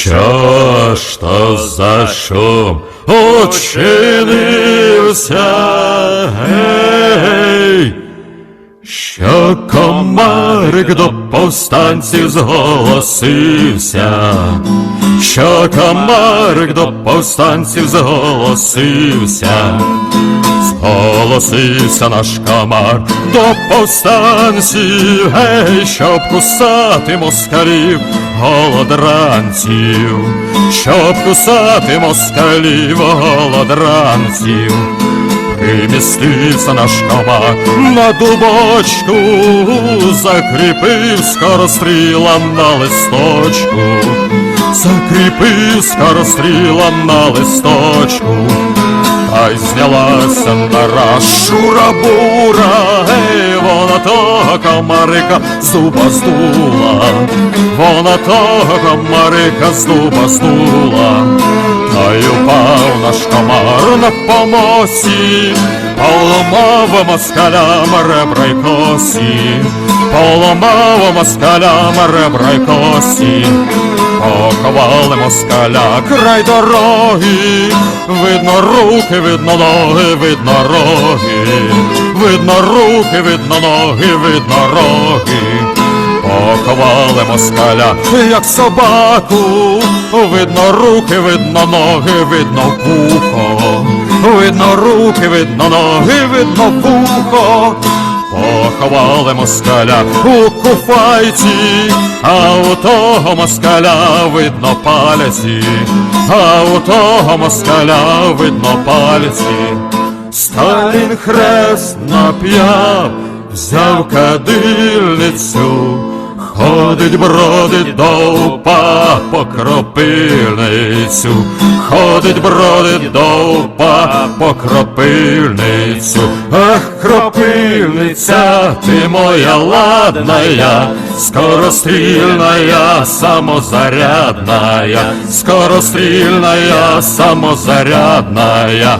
Що ж за шум очинився, гей, що комарик до повстанців зголосився, що комарик до повстанців зголосився. Зголосився наш комар до повстанців, гей, щоб кусати москалів, голодранців, щоб кусати москалів, голодранців. Примістився наш комар на дубочку, закріпив скорострілом на листочку, закріпив скорострілом на листочку. Та й знялася нара шура-бура, гей, вона того комарика з здула, вона того комарика з дуба здула, та й упав наш комар на помосі, поламав москалям ребра й косі, поламав москалям ребра й косі. Поховали москаля край дороги, видно руки, видно ноги, видно роги, видно руки, видно ноги, видно роги. Поховали москаля, як собаку, видно руки, видно ноги, видно вухо, видно руки, видно ноги, видно вухо. Поховали москаля у куфайці, а у того москаля видно пальці, а у того москаля видно пальці. Сталін хрест нап'яв, взяв кадильницю, ходить, бродить довпа по кропильницю, ходить, бродить довпа по кропильницю. Ах, кропильниця, ти моя ладная, скорострільная, самозарядная, скорострільная, самозарядная.